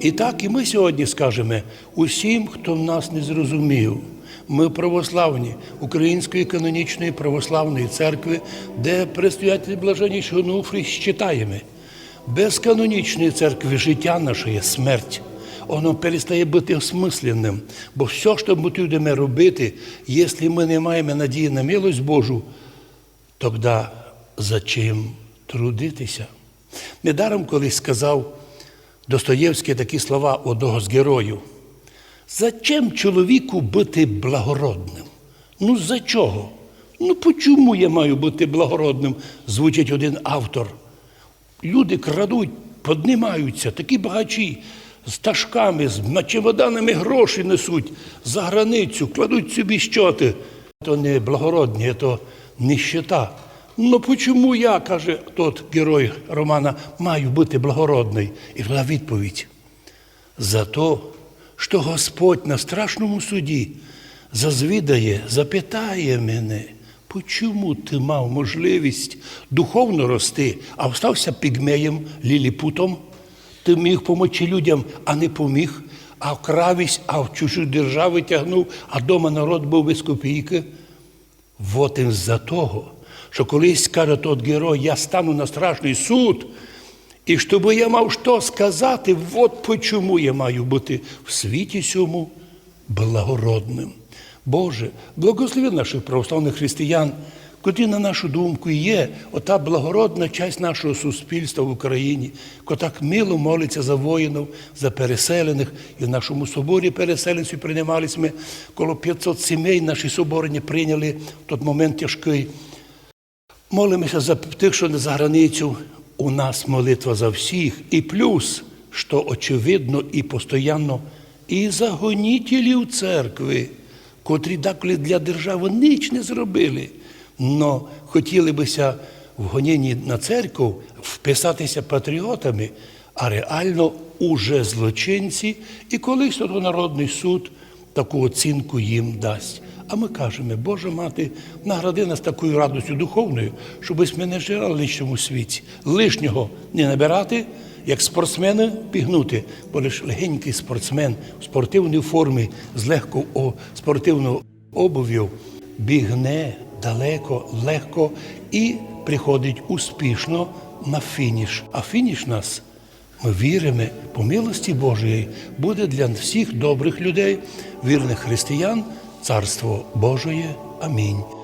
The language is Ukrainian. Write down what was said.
І так і ми сьогодні скажемо усім, хто нас не зрозумів. Ми православні Української канонічної православної церкви, де предстоятель блаженнішого Онуфрій считаємо. Без канонічної церкви життя наше є смерть. Воно перестає бути осмисленним. Бо все, що ми будемо робити, якщо ми не маємо надії на милость Божу, тоді за чим трудитися? Недаром колись сказав Достоєвський такі слова одного з героїв. Зачем чоловіку бути благородним? Ну за чого? Ну почому я маю бути благородним? звучить один автор. Люди крадуть, поднимаються, такі багачі з ташками, з чемоданами гроші несуть за границю, кладуть собі щоти. То не благородні, то нищета. Ну почому я, каже тот герой романа, маю бути благородний? І була відповідь. За то, що Господь на страшному суді зазвідає, запитає мене, почому ти мав можливість духовно рости, а встався пігмеєм, ліліпутом? Ти міг помочи людям, а не поміг, а вкравість, а в чужу державу тягнув, а дома народ був без копійки. Вот із-за того, що колись каже тот герой, я стану на страшний суд, і щоб я мав що сказати, от почому я маю бути в світі сьому благородним. Боже, благослови наших православних християн, котрі, на нашу думку, є ота благородна часть нашого суспільства в Україні, котра так мило молиться за воїнів, за переселених. І в нашому соборі переселенців приймалися ми коло 500 сімей наші соборні прийняли в той момент тяжкий. Молимося за тих, що не за границю. У нас молитва за всіх. І плюс, що очевидно і постоянно, і за гонітелів церкви, котрі деколи для держави ніч не зробили. Но хотіли бися в гонінні на церкву вписатися патріотами, а реально уже злочинці, і колись народний суд таку оцінку їм дасть. А ми кажемо, Божа мати, награди нас такою радостю духовною, щоб ми не жили в лишньому світі. Лишнього не набирати, як спортсмена пігнути, бо лише легенький спортсмен в спортивній формі з легко о, спортивного обув'ю бігне далеко, легко і приходить успішно на фініш. А фініш нас ми віримо, по милості Божої буде для всіх добрих людей, вірних християн, Царство Божоє. Амінь.